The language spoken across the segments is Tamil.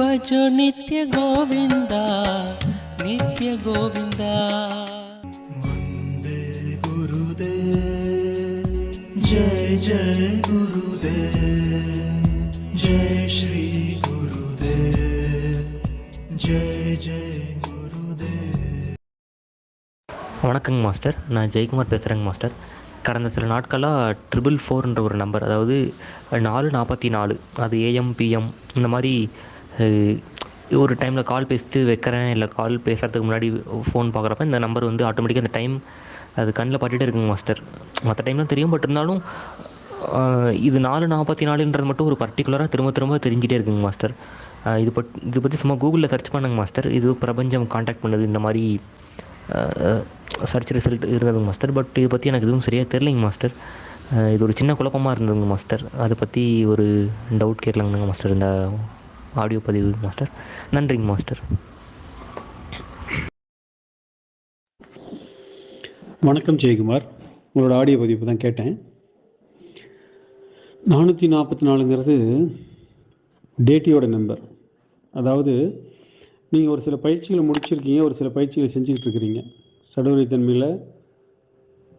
भजो नित्य गोविन्द नित्य गोविन्द जय जय गुरुदेव जय श्री गुरुदेव जय जय गुरुदेव வணக்கங்க மாஸ்டர் நான் ஜெயக்குமார் பேசுகிறேங்க மாஸ்டர் கடந்த சில நாட்களாக ட்ரிபிள் ஃபோர்ன்ற ஒரு நம்பர் அதாவது நாலு நாற்பத்தி நாலு அது ஏஎம் பிஎம் இந்த மாதிரி அஹ், ஒரு டைமில் கால் பேசிட்டு வைக்கிறேன் இல்லை கால் பேசுகிறதுக்கு முன்னாடி ஃபோன் பார்க்குறப்ப இந்த நம்பர் வந்து ஆட்டோமேட்டிக்காக அந்த டைம் அது கண்ணில் பட்டுகிட்டே இருக்குங்க மாஸ்டர் மற்ற டைம்லாம் தெரியும் பட் இருந்தாலும் இது நாலு நாற்பத்தி நாலுன்றது மட்டும் ஒரு பர்டிகுலராக திரும்ப திரும்ப தெரிஞ்சிட்டே இருக்குங்க மாஸ்டர் இது பட் இது பற்றி சும்மா கூகுளில் சர்ச் பண்ணுங்க மாஸ்டர் இது பிரபஞ்சம் காண்டாக்ட் பண்ணுது இந்த மாதிரி சர்ச் ரிசல்ட் இருந்ததுங்க மாஸ்டர் பட் இதை பற்றி எனக்கு எதுவும் சரியாக தெரிலிங்க மாஸ்டர் இது ஒரு சின்ன குழப்பமாக இருந்ததுங்க மாஸ்டர் அதை பற்றி ஒரு டவுட் கேட்கலாங்க மாஸ்டர் இந்த ஆடியோ பதிவு மாஸ்டர். நன்றிங்க மாஸ்டர். வணக்கம் ஜெயக்குமார். உங்களோட ஆடியோ பதிவு தான் கேட்டேன். நானூற்றி நாற்பத்தி நாலுங்கிறது டேட்டியோட நம்பர். அதாவது நீங்கள் ஒரு சில பயிற்சிகளை முடிச்சிருக்கீங்க ஒரு சில பயிற்சிகளை செஞ்சுக்கிட்டு இருக்கிறீங்க. சடுவரை தன்மையில்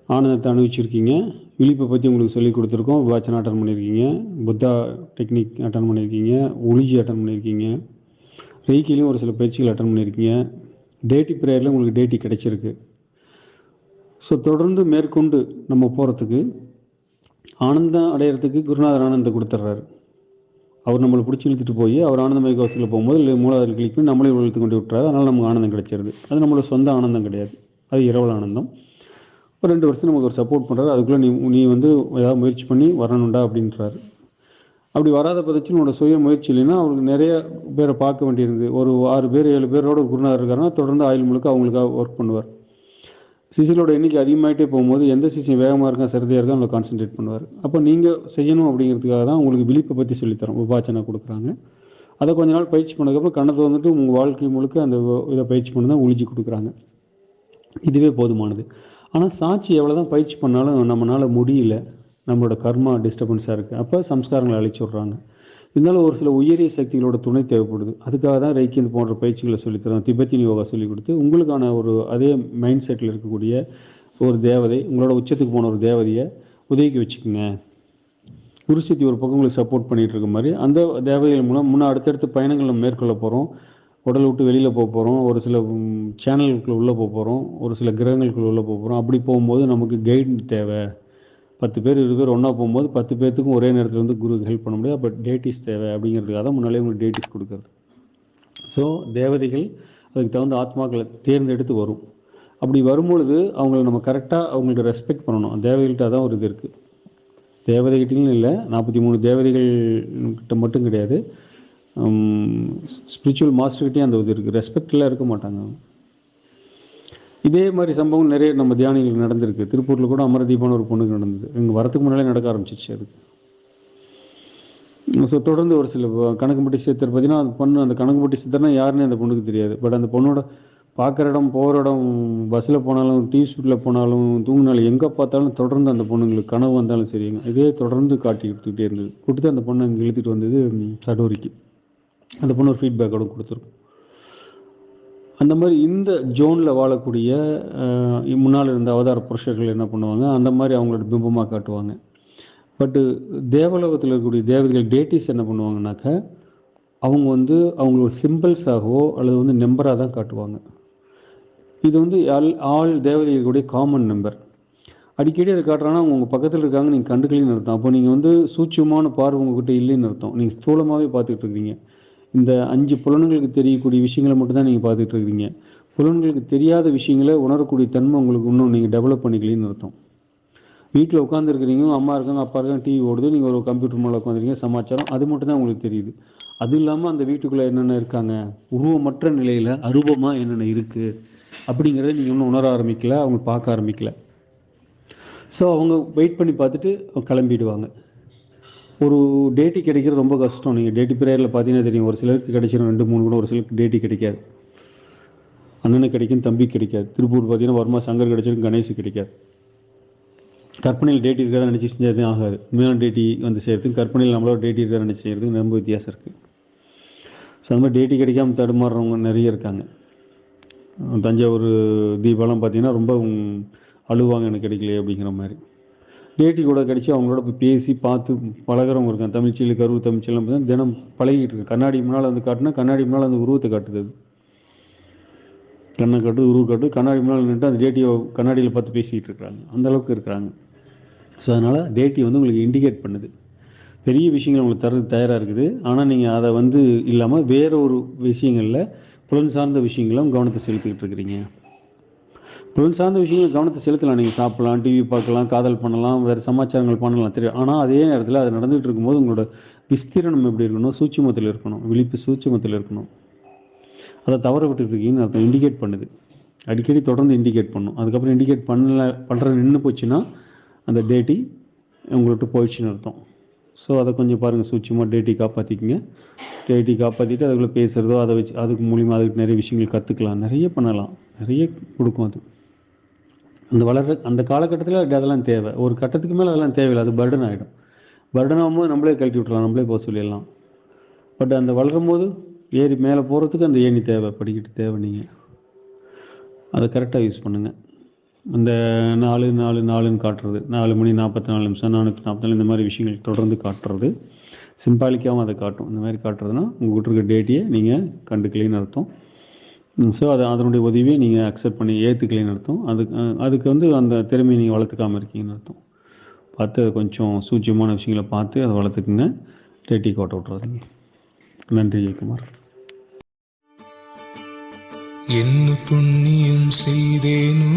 ஆனந்தத்தை அனுபவிச்சிருக்கீங்க. விழிப்பை பற்றி உங்களுக்கு சொல்லி கொடுத்துருக்கோம். விவாச்சனம் அட்டன் பண்ணியிருக்கீங்க. புத்தா டெக்னிக் அட்டன் பண்ணியிருக்கீங்க. ஒளிஜி அட்டன் பண்ணியிருக்கீங்க. ரெய்க்கிலையும் ஒரு சில பயிற்சிகள் அட்டன் பண்ணியிருக்கீங்க. டேட்டி ப்ரேயரில் உங்களுக்கு டேட்டி கிடைச்சிருக்கு. ஸோ தொடர்ந்து மேற்கொண்டு நம்ம போகிறதுக்கு ஆனந்தம் அடையிறதுக்கு குருநாதர் ஆனந்தம் கொடுத்துட்றாரு அவர் நம்மளை பிடிச்சி இழுத்துட்டு போய் அவர் ஆனந்தமய கவசத்தில் போகும்போது இல்லை மூலாதார கிளிக் பண்ணி நம்மளே இழுத்து கொண்டு விட்டுறாரு. அதனால் நமக்கு ஆனந்தம் கிடைச்சிருது. அது நம்மளோட சொந்த ஆனந்தம் கிடையாது. அது இரவல் ஆனந்தம். ஒரு ரெண்டு வருஷம் நமக்கு ஒரு சப்போர்ட் பண்ணுறாரு அதுக்குள்ளே நீ நீ வந்து ஏதாவது முயற்சி பண்ணி வரணும்டா அப்படின்றாரு. அப்படி வராத பதச்சு உன்னோட சுய முயற்சி இல்லைன்னா அவருக்கு நிறைய பேரை பார்க்க வேண்டியிருந்தது. ஒரு ஆறு பேர் ஏழு பேரோட குருநாதர் இருக்காருன்னா தொடர்ந்து ஆயுள் முழுக்க அவங்களுக்காக ஒர்க் பண்ணுவார். சிசிலோட எண்ணிக்கை அதிகமாகிட்டே போகும்போது எந்த சிசி வேகமாக இருக்கா சரிதையாக இருக்கா அவங்களை கான்சென்ட்ரேட் பண்ணுவார். அப்போ நீங்கள் செய்யணும் அப்படிங்கிறதுக்காக தான் உங்களுக்கு விழிப்பை பற்றி சொல்லித்தரோம். உபாச்சனை கொடுக்குறாங்க. அதை கொஞ்ச நாள் பயிற்சி பண்ணதுக்கப்புறம் கண்ணத்தை வந்துட்டு உங்கள் வாழ்க்கை முழுக்க அந்த இதை பயிற்சி பண்ணி தான் உழிச்சு கொடுக்குறாங்க. இதுவே போதுமானது. ஆனால் சாட்சி எவ்வளோ தான் பயிற்சி பண்ணாலும் நம்மளால் முடியல. நம்மளோட கர்மா டிஸ்டர்பன்ஸாக இருக்குது அப்போ சம்ஸ்காரங்களை அழிச்சு விட்றாங்க. இருந்தாலும் ஒரு சில உயரிய சக்திகளோட துணை தேவைப்படுது. அதுக்காக தான் ரைக்கிந்து போன்ற பயிற்சிகளை சொல்லித்தரோம் திபெத்தின் யோகா சொல்லி கொடுத்து உங்களுக்கான ஒரு அதே மைண்ட் செட்டில் இருக்கக்கூடிய ஒரு தேவதை உங்களோட உச்சத்துக்கு போன ஒரு தேவதையை உதவிக்கு வச்சுக்கோங்க. குருசக்தி ஒரு பக்கம் உங்களுக்கு சப்போர்ட் பண்ணிகிட்டு இருக்க மாதிரி அந்த தேவதைகள் மூலம் முன்னே அடுத்தடுத்த பயணங்கள் நம்ம மேற்கொள்ள போகிறோம் உடல் விட்டு வெளியில் போக போகிறோம் ஒரு சில சேனல்களுக்குள்ள உள்ளே போக போகிறோம் ஒரு சில கிரகங்களுக்குள்ள உள்ளே போக போகிறோம் அப்படி போகும்போது நமக்கு கைடு தேவை. பத்து பேர் இருபது பேர் ஒன்றா போகும்போது பத்து பேர்த்துக்கும் ஒரே நேரத்தில் வந்து குரு ஹெல்ப் பண்ண முடியாது. பட் டேட்டிஸ் தேவை அப்படிங்கிறதுக்காக தான் முன்னாலே உங்களுக்கு டேட்டிஸ் கொடுக்குறது. ஸோ தேவதைகள் அதுக்கு தகுந்த ஆத்மாக்களை தேர்ந்தெடுத்து வரும். அப்படி வரும்பொழுது அவங்கள நம்ம கரெக்டாக அவங்களுக்கு ரெஸ்பெக்ட் பண்ணணும். தேவதைகிட்ட தான் ஒரு இது இருக்குது தேவதைகிட்டையும் இல்லை நாற்பத்தி மூணு தேவதைகள் கிட்ட மட்டும் கிடையாது. ஸ்பிரிச்சுவல் மாஸ்டர்கிட்டையும் அந்த இது இருக்குது ரெஸ்பெக்ட்லாம் இருக்க மாட்டாங்க இதே மாதிரி சம்பவம் நிறைய நம்ம தியானிகளுக்கு நடந்திருக்கு. திருப்பூரில் கூட அமரதீபான ஒரு பொண்ணுக்கு நடந்தது. இங்கே வரத்துக்கு முன்னாலே நடக்க ஆரம்பிச்சிச்சு அதுக்கு. ஸோ தொடர்ந்து ஒரு சில கணக்குப்பட்டி சித்தர் பார்த்தீங்கன்னா அந்த பொண்ணு அந்த கணக்குப்பட்டி சித்தர்னா யாருன்னு அந்த பொண்ணுக்கு தெரியாது. பட் அந்த பொண்ணோட பார்க்குற இடம் போகிற இடம் பஸ்ஸில் போனாலும் டீ ஸ்பீட்டில் போனாலும் தூங்கினாலும் எங்கே பார்த்தாலும் தொடர்ந்து அந்த பொண்ணுங்களுக்கு கனவு வந்தாலும் சரிங்க. இதே தொடர்ந்து காட்டி கொடுத்துக்கிட்டே இருந்தது. கொடுத்து அந்த பொண்ணை இங்கே இழுத்துட்டு வந்தது சடோரிக்கு. அந்த பொண்ணு ஒரு ஃபீட்பேக்கோட கொடுத்துருக்கும். அந்த மாதிரி இந்த ஜோனில் வாழக்கூடிய முன்னால் இருந்த அவதார புருஷர்கள் என்ன பண்ணுவாங்க? அந்த மாதிரி அவங்களோட பிம்பமாக காட்டுவாங்க. பட்டு தேவலோகத்தில் இருக்கக்கூடிய தேவதைகள் டேட்டிஸ் என்ன பண்ணுவாங்கனாக்க அவங்க வந்து அவங்களோட சிம்பிள்ஸாகவோ அல்லது வந்து நம்பராக தான் காட்டுவாங்க. இது வந்து ஆல் ஆல் தேவதைகளுடைய காமன் நம்பர் அடிக்கடி அதை காட்டுறாங்கன்னா அவங்க உங்கள் பக்கத்தில் இருக்காங்க நீங்கள் கண்டுக்கலின்னு அர்த்தம். அப்போ நீங்கள் வந்து சூட்சமான பார்வை உங்ககிட்ட இல்லைன்னு அர்த்தம். நீங்கள் ஸ்தூலமாகவே பார்த்துக்கிட்டு இருக்கீங்க இந்த அஞ்சு புலன்களுக்கு தெரியக்கூடிய விஷயங்களை மட்டும்தான் நீங்கள் பார்த்துட்டு இருக்கிறீங்க புலன்களுக்கு தெரியாத விஷயங்களை உணரக்கூடிய தன்மை உங்களுக்கு இன்னும் நீங்கள் டெவலப் பண்ணிக்கலின்னு அர்த்தம். வீட்டில் உட்காந்துருக்கிறீங்க அம்மா இருக்காங்க அப்பா இருக்காங்க டிவி ஓடுது நீங்கள் ஒரு கம்ப்யூட்டர் மேலே உட்காந்துருக்கீங்க சமாச்சாரம் அது மட்டும் தான் உங்களுக்கு தெரியுது. அது இல்லாமல் அந்த வீட்டுக்குள்ளே என்னென்ன இருக்காங்க? உருவமற்ற நிலையில் அருபமாக என்னென்ன இருக்குது அப்படிங்கிறத நீங்கள் இன்னும் உணர ஆரம்பிக்கல அவங்க பார்க்க ஆரம்பிக்கல. ஸோ அவங்க வெயிட் பண்ணி பார்த்துட்டு கிளம்பிடுவாங்க. ஒரு டேட்டி கிடைக்கிறது ரொம்ப கஷ்டம். நீங்கள் டேட்டி பிரேயரில் பார்த்தீங்கன்னா தெரியும். ஒரு சிலருக்கு கிடைச்சிரும். ரெண்டு மூணு கூட ஒரு சிலருக்கு டேட்டி கிடைக்காது. அண்ணனுக்கு கிடைக்கும் தம்பி கிடைக்காது. திருப்பூர் பார்த்தீங்கன்னா வர்மா சங்கர் கிடைச்சிருக்கும் கணேஷ் கிடைக்காது. கற்பனையில் டேட்டி இருக்கிறதா நினச்சி செஞ்சதும் ஆகாது. உண்மையான டேட்டி வந்து செய்கிறதுக்கு கற்பனையில் நம்மளோட டேட்டி இருக்கிறதா நினச்சி செய்கிறதுக்கு ரொம்ப வித்தியாசம் இருக்குது ஸோ அந்த மாதிரி டேட்டி கிடைக்காம தடுமாறுறவங்க நிறைய இருக்காங்க. தஞ்சாவூர் தீபாவளம் பார்த்தீங்கன்னா ரொம்ப அழுவாங்க எனக்கு கிடைக்கலையே அப்படிங்கிற மாதிரி. டேட்டி கூட கிடச்சி அவங்களோட போய் பேசி பார்த்து பழகுறவங்க இருக்காங்க. தமிழ்ச்சியில் கருவு தமிழ்ச்சியெல்லாம் பார்த்தீங்கன்னா தினம் பழகிட்டு இருக்கு. கண்ணாடி முன்னால் வந்து காட்டினா கண்ணாடி முன்னால் அந்த உருவத்தை காட்டுது. கண்ணை காட்டு உருவ காட்டு கண்ணாடி முன்னால் நின்று அந்த டேட்டியை கண்ணாடியில் பார்த்து பேசிக்கிட்டு இருக்கிறாங்க. அந்த அளவுக்கு இருக்கிறாங்க. ஸோ அதனால் டேட்டி வந்து உங்களுக்கு இண்டிகேட் பண்ணுது. பெரிய விஷயங்கள் உங்களுக்கு தர தயாராக இருக்குது. ஆனால் நீங்கள் அதை வந்து இல்லாமல் வேற ஒரு விஷயங்களில் புலன் சார்ந்த விஷயங்களும் கவனத்தை செலுத்திக்கிட்டு இருக்கிறீங்க. தொழில் சார்ந்த விஷயங்கள் கவனத்தை செலுத்தலாம். நீங்கள் சாப்பிடலாம் டிவி பார்க்கலாம் காதல் பண்ணலாம் வேறு சமாச்சாரங்கள் பண்ணலாம். தெரியும் ஆனால் அதே நேரத்தில் அது நடந்துகிட்டு இருக்கும்போது உங்களோட விஸ்தீரணம் எப்படி இருக்கணும்? சூட்சமத்தில் இருக்கணும். விழிப்பு சூட்சமத்தில் இருக்கணும். அதை தவற விட்டுருக்கீங்கன்னு அர்த்தம். இண்டிகேட் பண்ணுது. அடிக்கடி தொடர்ந்து இண்டிகேட் பண்ணும். அதுக்கப்புறம் இண்டிகேட் பண்ணல பண்ணுறது நின்று போச்சுன்னா அந்த டேட்டி உங்கள்கிட்ட போயிடுச்சுன்னு அர்த்தம். ஸோ அதை கொஞ்சம் பாருங்கள் சூட்சமாக டேட்டி காப்பாற்றிக்கிங்க டேட்டி காப்பாற்றிட்டு அதுக்குள்ளே பேசுகிறதோ அதை வச்சு அதுக்கு மூலிமா அதுக்கு நிறைய விஷயங்கள் கற்றுக்கலாம் நிறைய பண்ணலாம். நிறைய கொடுக்கும் அது. அந்த வளர்ற அந்த காலகட்டத்தில் அதெல்லாம் தேவை. ஒரு கட்டத்துக்கு மேலே அதெல்லாம் தேவையில்லை. அது பர்டன் ஆகிடும் பர்டன் ஆகும்போது நம்மளே கழட்டி விட்றலாம் நம்மளே போக சொல்லிடலாம். பட் அந்த வளரும் போது ஏறி மேலே போகிறதுக்கு அந்த ஏணி தேவை. படிக்கட்டு தேவை நீங்கள் அதை கரெக்டாக யூஸ் பண்ணுங்கள் அந்த நாலு நாலு நாலுன்னு காட்டுறது. நாலு மணி நாற்பத்தி நாலு நிமிஷம் நானூற்றி நாற்பத்தி நாலு இந்த மாதிரி விஷயங்கள் தொடர்ந்து காட்டுறது. சிம்பாலிக்காகவும் அதை காட்டும். இந்த மாதிரி காட்டுறதுன்னா உங்கள்கிட்ட இருக்க டேட்டியை நீங்கள் கண்டுக்கலைன்னு அர்த்தம். ஸோ அதை அதனுடைய உதவியை நீங்கள் அக்செப்ட் பண்ணி ஏற்றுக்கலைன்னு அர்த்தம். அதுக்கு அதுக்கு வந்து அந்த திறமையை நீங்கள் வளர்த்துக்காமல் இருக்கீங்கன்னு அர்த்தம். பார்த்து அதை கொஞ்சம் சூட்சியமான விஷயங்களை பார்த்து அதை வளர்த்துக்குங்க. டேட்டி கோட்டை விட்றாதீங்க நன்றி ஜெயக்குமார். என்ன புண்ணியம் செய்தேனோ?